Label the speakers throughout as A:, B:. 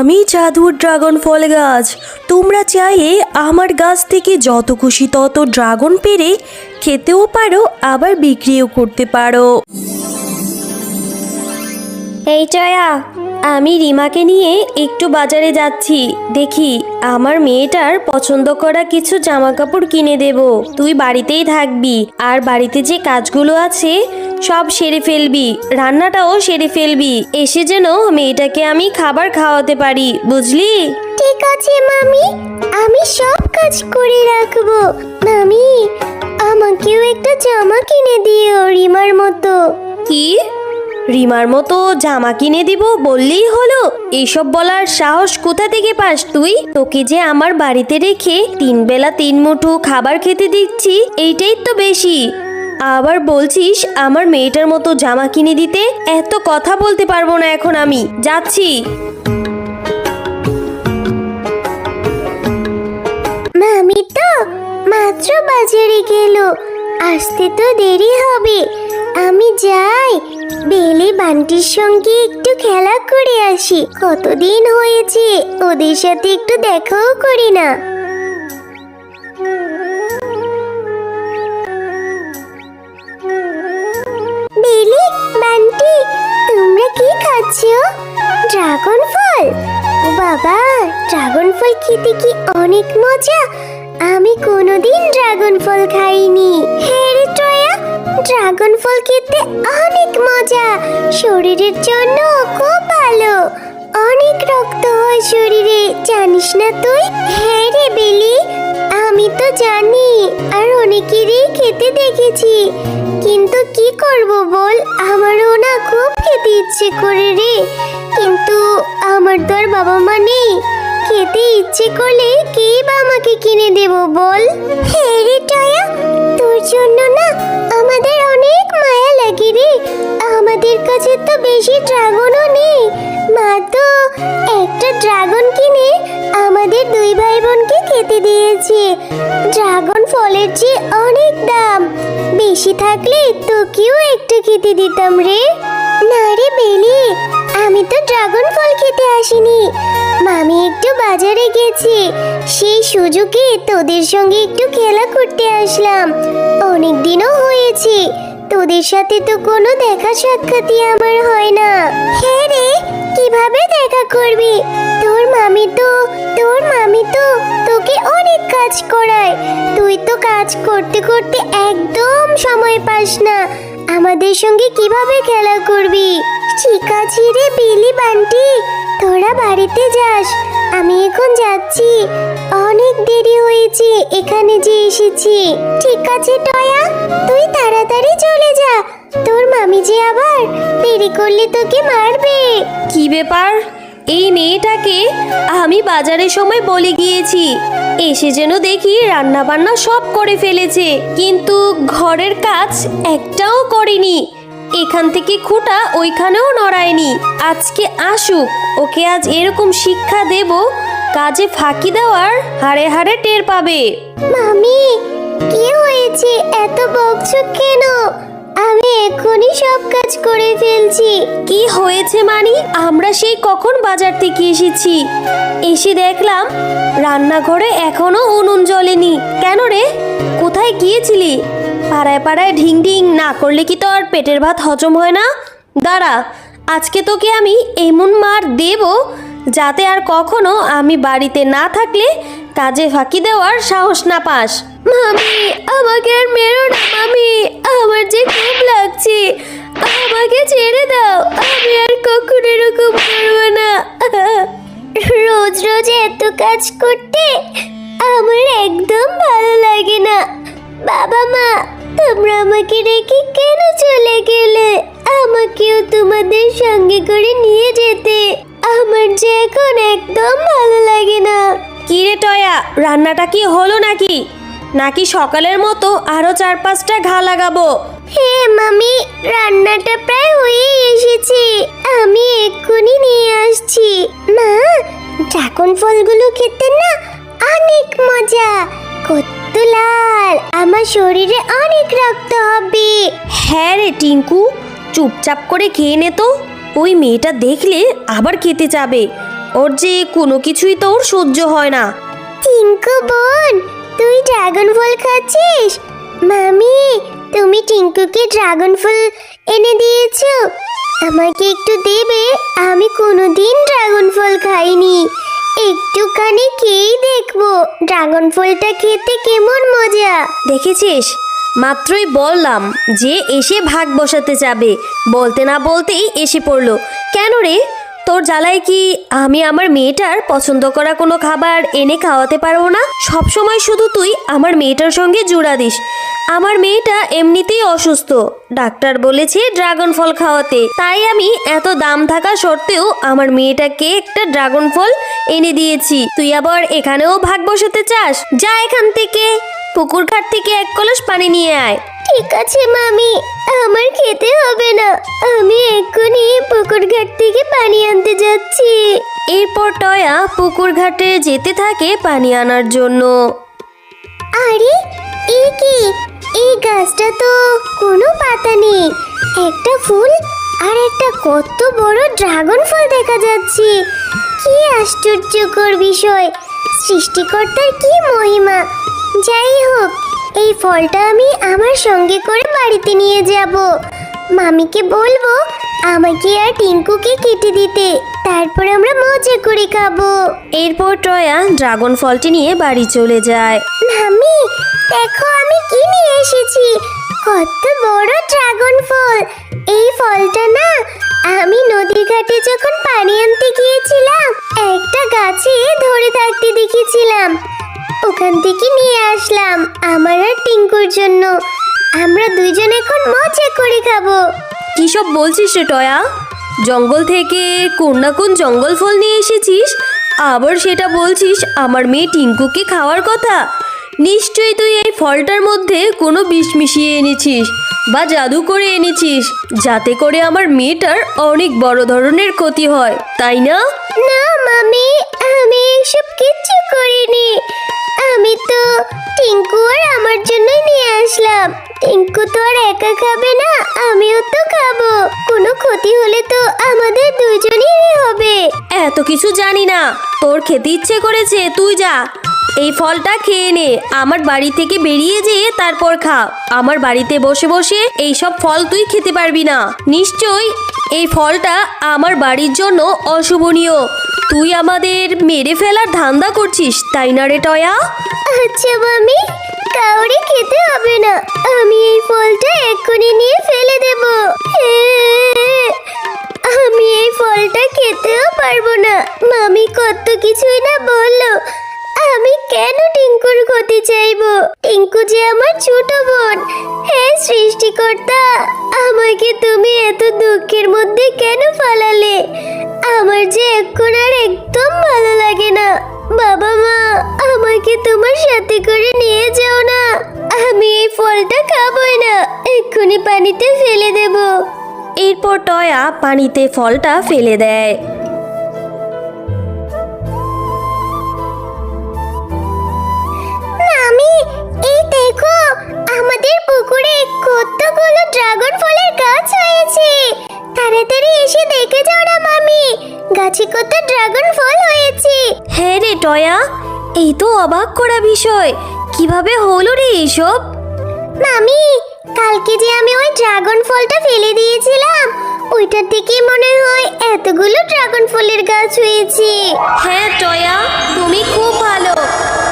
A: আমি জাদুর ড্রাগন ফল গাছ। তোমরা চাইলে আমার গাছ থেকে যত খুশি তত ড্রাগন পেরে খেতেও পারো, আবার বিক্রিও করতে পারো। এই জয়া আমি রিমাকে নিয়ে একটু বাজারে যাচ্ছি। দেখি আমার মেয়েটার পছন্দ করা কিছু জামা কাপড় কিনে দেব। তুই বাড়িতেই থাকবি আর বাড়িতে যে কাজগুলো আছে সব সেরে ফেলবি। রান্নাটাও সেরে ফেলবি। এসে যেন মেয়েটাকে আমি খাবার খাওয়াতে পারি বুঝলি?
B: ঠিক আছে মামি। আমি সব কাজ করে রাখব। মামি আমাকেও একটা জামা কিনে দিও রিমার মতো।
A: কি? রিমার মতো জামা কিনে দিব বললেই হলো। এইসব বলার সাহস কোথা থেকে পাস তুই? তোকে যে আমার বাড়িতে রেখে তিন বেলা তিন মুঠো খাবার খেতে দিচ্ছি, এইটাই তো বেশি। আবার বলছিস আমার মেয়েটার মতো জামা কিনে দিতে এত কথা বলতে পারব না এখন আমি। যাচ্ছি।
B: মামি তো মাত্র বাজারে গেল। আসতে তো দেরি হবে। আমি যাই। বেলে বান্টির সঙ্গে একটু খেলা করে আসি। কতদিন হয়েছে, ওদের সাথে একটু দেখাও করি না। বেলি, বান্টি, তোমরা কি খাচ্ছ? ড্রাগন ফল? বাবা, ড্রাগন ফল খেতে কি অনেক মজা। আমি কোনোদিন ড্রাগন ফল খাইনি। হ্যাঁ ড্রাগন ফল খেতে অনেক মজা। শরীরের জন্য খুব ভালো। অনেক রক্ত হয় শরীরে, জানিস না তুই? হ্যাঁ রে বেলি, আমি তো জানি, আর অনেকেরই খেতে দেখেছি। কিন্তু কি করব বল? আমারও না খুব খেতে ইচ্ছে করে রে। কিন্তু আমার তো আর বাবা মা নেই। খেতে ইচ্ছে করলে কে বা আমাকে কিনে দেব বল? হ্যাঁ রে টয়া জন্য না আমাদের অনেক মায়া লাগে রে। আমাদের কাছে তো বেশি ড্রাগনও নেই। মা তো একটা ড্রাগন কিনে আমাদের দুই ভাই বোনকে খেতে দিয়েছে। ড্রাগন ফলের যে অনেক দাম। বেশি থাকলে তোকেও একটু খেতে দিতাম রে। না রে বেলি আমি তো ড্রাগন ফল খেতে আসিনি। মামি একটু বাজারে গেছি। সেই সুযোগে তোদের সঙ্গে একটু খেলা করতে আসলাম। অনেক দিনও হয়েছে। তোদের সাথে তো কোনো দেখা সাক্ষাৎই আমার হয় না। হ্যাঁ রে, কীভাবে দেখা করবি? তোর মামি তো, তোর মামি তো তোকে অনেক কাজ করায়। তুই তো কাজ করতে করতে একদম সময় পাস না। আমাদের সঙ্গে কীভাবে খেলা করবি? ঠিক আছে রে বিলি বান্টি, তোরা বাড়িতে যাস, আমি এখন যাচ্ছি। অনেক দেরি হয়েছে, এখানে যে এসেছি। ঠিক আছে টয়া, তুই তাড়াতাড়ি চলে যা। তোর মামি যে আবার দেরি করলে তোকে মারবে।
A: কি ব্যাপার? এই মেয়েটাকে আমি বাজারের সময় বলে গিয়েছি। এসে যেন দেখি রান্না বান্না সব করে ফেলেছে, কিন্তু ঘরের কাজ একটাও করেনি। এখান থেকে খুঁটা ওইখানেও নড়ায়নি। আজকে আসুক, ওকে আজ এরকম শিক্ষা দেব, কাজে ফাঁকি দেওয়ার হাড়ে হাড়ে টের পাবে।
B: মামি, কি হয়েছে? এত বকছো কেন? আমি এখনই সব কাজ করে ফেলছি।
A: কি হয়েছে মানি? আমরা সেই কখন বাজার থেকে এসেছি? এসে দেখলাম রান্নাঘরে এখনও উনুন জ্বলেনি। কেন রে? কোথায় গিয়েছিলি? পাড়ায় পাড়ায় ঢিং ঢিং না করলে কি তো আর পেটের ভাত হজম হয় না? দাঁড়া আজকে তোকে আমি এমন মার দেব যাতে আর কখনো আমি বাড়িতে না থাকলে কাজে ফাঁকি দেওয়ার সাহস না পাস। মামি আমাকে আর মেরো না। যে খুব লাগছে। আমাকে ছেড়ে দাও। আমি আর কখনো এরকম করব না।
B: রোজ রোজ এত কাজ করতে আমার একদম ভালো লাগে না। বাবা মা, তোমরা আমাকে রেখে কেন চলে গেলে? আমাকেও তোমাদের সঙ্গে করে নিয়ে যেতে। আমার যে এখন একদম ভালো লাগে না।
A: কিরে টয়া, রান্নাটা কি হলো নাকি? নাকি সকালের মতো আরও চার পাঁচটা ঘা লাগাবো?
B: হে মামি রান্নাটা প্রায় হয়ে এসেছে। আমি এক্ষুনি নিয়ে আসছি। মা ড্রাগন ফলগুলো খেতে না অনেক মজা। কত লাল আমার শরীরে অনেক রক্ত হবে।
A: হ্যাঁ রে টিঙ্কু চুপচাপ করে খেয়ে নে তো। ওই মেয়েটা দেখলে আবার খেতে যাবে। ওর যে কোনো কিছুই তো ওর সহ্য হয় না।
B: টিঙ্কু তুই ড্রাগন ফল খাচ্ছিস? মামি, তুমি টিঙ্কুকে ড্রাগন ফল এনে দিয়েছ। আমাকে একটু দেবে? আমি কোনোদিন ড্রাগন ফল খাইনি। একটুখানি খেয়েই দেখব ড্রাগন ফলটা খেতে কেমন মজা।
A: দেখেছিস? মাত্রই বললাম যে এসে ভাগ বসাতে যাবে। বলতে না বলতেই এসে পড়ল। কেন রে? তোর জ্বালায় কি আমি আমার মেয়েটার পছন্দ করা কোনো খাবার এনে খাওয়াতে পারব না? সব সময় শুধু তুই আমার মেয়েটার সঙ্গে জোড়া দিস। আমার মেয়েটা এমনিতেই অসুস্থ। ডাক্তার বলেছে ড্রাগন ফল খাওয়াতে। তাই আমি এত দাম থাকা সত্ত্বেও আমার মেয়েটাকে একটা ড্রাগন ফল এনে দিয়েছি। তুই আবার এখানেও ভাগ বসাতে চাস? যা এখান থেকে। পুকুর ঘাট থেকে এক কলস পানি নিয়ে আয়।
B: ঠিক আছে মামি। আমার খেতে হবে না। আমি এক্ষুনি পুকুর ঘাট থেকে পানি আনতে যাচ্ছি।
A: এরপর টয়া পুকুর ঘাটে যেতে থাকে পানি আনার জন্য।
B: আরে এ কি? এই গাছটা তো কোনো পাতা নেই। একটা ফুল আর একটা কত বড় ড্রাগন ফল দেখা যাচ্ছে। কি আশ্চর্যকর বিষয়। সৃষ্টিকর্তার কি মহিমা। যাই হোক এই ফলটা আমি আমার সঙ্গে করে বাড়িতে নিয়ে যাব। মামিকে বলব আমাকে আর টিঙ্কুকে কেটে দিতে তারপর আমরা মজা করে খাব।
A: এরপর টয়া ড্রাগন ফলটি নিয়ে বাড়ি চলে যায়।
B: মামি দেখো আমি কি নিয়ে এসেছি কত বড়
A: সব বলছিস রে টয়া? জঙ্গল থেকে কোন না কোন জঙ্গল ফল নিয়ে এসেছিস? আবার সেটা বলছিস আমার মেয়ে টিঙ্কুকে খাওয়ার কথা? নিশ্চয়ই তুই এই ফলটার মধ্যে কোনো বিষ মিশিয়ে এনেছিস বা জাদু করে এনেছিস, যাতে করে আমার মেয়েটার অনেক বড় ধরনের ক্ষতি হয়, তাই না?
B: না মামি, আমি এসব কিচ্ছু করিনি। আমি তো টিঙ্কু আর আমার জন্যই নিয়ে আসলাম। টিঙ্কু তো আর একা খাবে না।
A: কিছু জানি না। তোর খেতে ইচ্ছে করেছে, তুই যা। এই ফলটা খেয়ে নে। আমার বাড়ি থেকে বেরিয়ে যেয়ে তারপর খা। আমার বাড়িতে বসে বসে এই সব ফল তুই খেতে পারবি না। নিশ্চয়ই এই ফলটা আমার বাড়ির জন্য অশুভনীয়। তুই আমাদের মেরে ফেলার ধান্দা করছিস, তাই না রে টয়া?
B: আচ্ছা মামি। কাউরে খেতে হবে না। আমি এই ফলটা এক্ষুনি নিয়ে ফেলে দেব। তুমি এত দুঃখের মধ্যে কেন ফালালে আমার যে এখন আর একদম ভালো লাগে না। বাবা মা, আমাকে তোমার সাথে করে নিয়ে যাও না। আমি এই ফলটা খাবই না। এক্ষুনি পানিতে ফেলে দেব।
A: এরপর টয়া পানিতে ফলটা ফেলে দেয়। টয়া? এই তো অবাক করা বিষয়। কীভাবে হলো রে এইসব
B: মামি কালকে যে আমি ওই ড্রাগন ফলটা ফেলে দিয়েছিলাম ওইটার থেকে মনে হয় এতগুলো ড্রাগন ফলের গাছ হয়েছে।
A: হ্যাঁ টয়া তুমি খুব ভালো।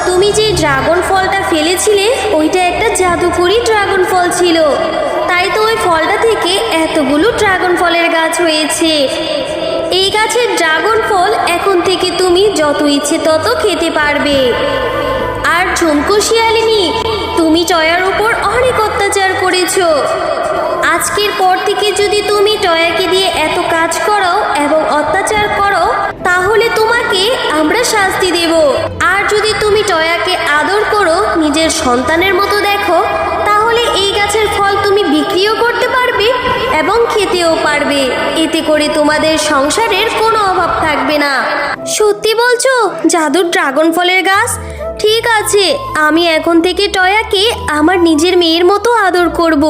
A: তুমি যে ড্রাগন ফলটা ফেলেছিলে ওইটা একটা জাদুকরি ড্রাগন ফল ছিল। তাই তো ওই ফলটা থেকে এতগুলো ড্রাগন ফলের গাছ হয়েছে। এই গাছের ড্রাগন ফল এখন থেকে তুমি যত ইচ্ছে তত খেতে পারবে। আর ঝুমকো শিয়ালিনী তুমি টয়ার উপর অনেক অত্যাচার করেছ। আজকের পর থেকে যদি তুমি টয়াকে দিয়ে এত কাজ করো এবং অত্যাচার করো, তাহলে তোমাকে আমরা শাস্তি দেব। আর যদি তুমি টয়াকে আদর করো, নিজের সন্তানের মতো দেখো এবং খেতেও পারবে। এতে করে তোমাদের সংসারের কোনো অভাব থাকবে না। সত্যি বলছো? জাদুর ড্রাগন ফলের গাছ? ঠিক আছে, আমি এখন থেকে টয়াকে আমার নিজের মেয়ের মতো আদর করব।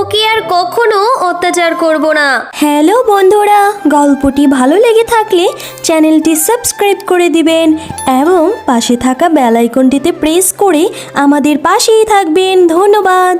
C: ওকে আর কখনো অত্যাচার করব না।
A: হ্যালো বন্ধুরা, গল্পটি ভালো লেগে থাকলে চ্যানেলটি সাবস্ক্রাইব করে দিবেন এবং পাশে থাকা বেল আইকনটিতে প্রেস করে আমাদের পাশেই থাকবেন। ধন্যবাদ।